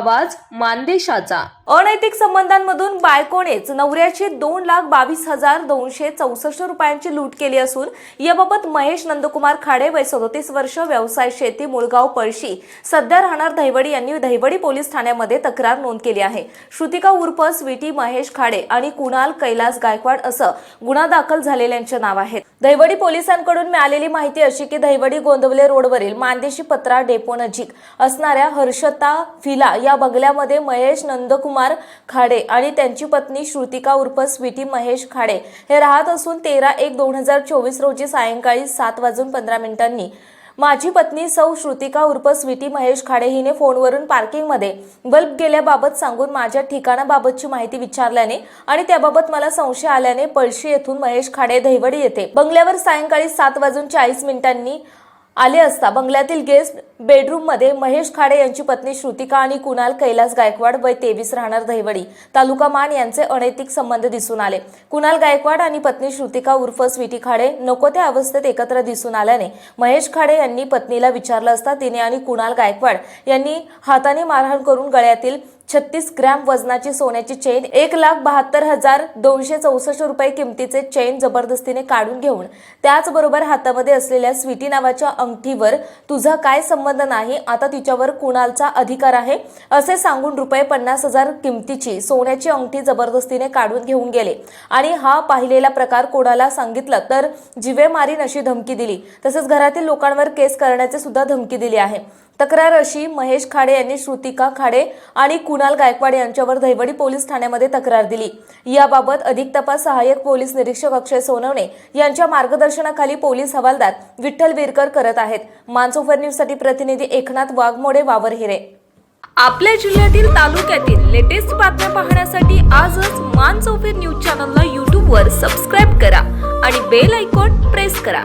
आवाज मानदेशाचा. अनैतिक संबंधांमधून बायकोनेच नवऱ्याची दोन लाख बावीस हजार दोनशे चौसष्ट रुपयांची लूट केली असून याबाबत महेश नंदकुमार खाडे वय सदोतीस वर्ष व्यवसाय शेती मुळगाव पळशी. सध्या राहणार दहिवडी यांनी दहिवडी पोलीस ठाण्यामध्ये तक्रार नोंद केली आहे. श्रुतिका उर्फ स्वीटी महेश खाडे आणि कुणाल कैलास गायकवाड असं गुन्हा दाखल झालेल्यांचे नाव आहेत. दहिवडी पोलिसांकडून मिळालेली माहिती अशी की दहिवडी गोंदवले रोडवरील मानदेशी पत्रा डेपो नजीक असणाऱ्या हर्षता फिला या बंगल्यामध्ये महेश नंदकुमार खाडे आणि त्यांची पत्नी श्रुतिका उर्फ स्वीटी महेश खाडे हे राहत असून तेरा एक दोन हजार चोवीस रोजी सायंकाळी सात वाजून पंधरा मिनिटांनी. माझी पत्नी सौ श्रुतिका उर्फ स्वीटी महेश खाडे हिने फोनवरून पार्किंगमध्ये बल्ब गेल्याबाबत सांगून माझ्या ठिकाणाबाबतची माहिती विचारल्याने आणि त्याबाबत मला संशय आल्याने पळशी येथून महेश खाडे दहिवडी येथे बंगल्यावर सायंकाळी सात वाजून चाळीस मिनिटांनी आले असता बंगल्यातील गेस्ट बेडरूममध्ये महेश खाडे यांची पत्नी श्रुतिका आणि कुणाल कैलास गायकवाड वय तेवीस राहणार दहिवडी तालुका मान यांचे अनैतिक संबंध दिसून आले. कुणाल गायकवाड आणि पत्नी श्रुतिका उर्फ स्वीटी खाडे नको त्या अवस्थेत एकत्र दिसून आल्याने महेश खाडे यांनी पत्नीला विचारलं असता तिने आणि कुणाल गायकवाड यांनी हाताने मारहाण करून गळ्यातील छत्तीस ग्रॅम वजनाची सोन्याची चेन एक लाख बहात्तर हजार दोनशे चौसष्ट रुपये किमतीचे चेन जबरदस्तीने काढून घेऊन त्याचबरोबर हातामध्ये असलेल्या स्वीटी नावाच्या अंगठीवर तुझा काय संबंध नाही आता तिच्यावर कुणालचा अधिकार आहे? असे सांगून रुपये पन्नास हजार किमतीची सोन्याची अंगठी जबरदस्तीने काढून घेऊन गेले. आणि हा पाहिलेला प्रकार कोणाला सांगितला? तर जिवे मारीन अशी धमकी दिली. तसेच घरातील लोकांवर केस करण्याचे सुद्धा धमकी दिली आहे. तक्रार अशी महेश खाडे यांनी श्रुतिका खाडे आणि कुणाल गायकवाड यांच्यावर दहिवडी पोलीस ठाण्यामध्ये तक्रार दिली. याबाबत अधिक तपास सहाय्यक पोलीस निरीक्षक अक्षय सोनवणे यांच्या मार्गदर्शनाखाली पोलीस हवालदार विठ्ठल विरकर करत आहेत. मानसोफर न्यूजसाठी प्रतिनिधी एकनाथ वाघमोडे वावर हिरे. आपल्या जिल्ह्यातील तालुक्यातील लेटेस्ट बातम्या पाहण्यासाठी आजच मान चौफेर न्यूज चॅनलला यूट्यूबवर सबस्क्राईब करा आणि बेल आयकॉन प्रेस करा.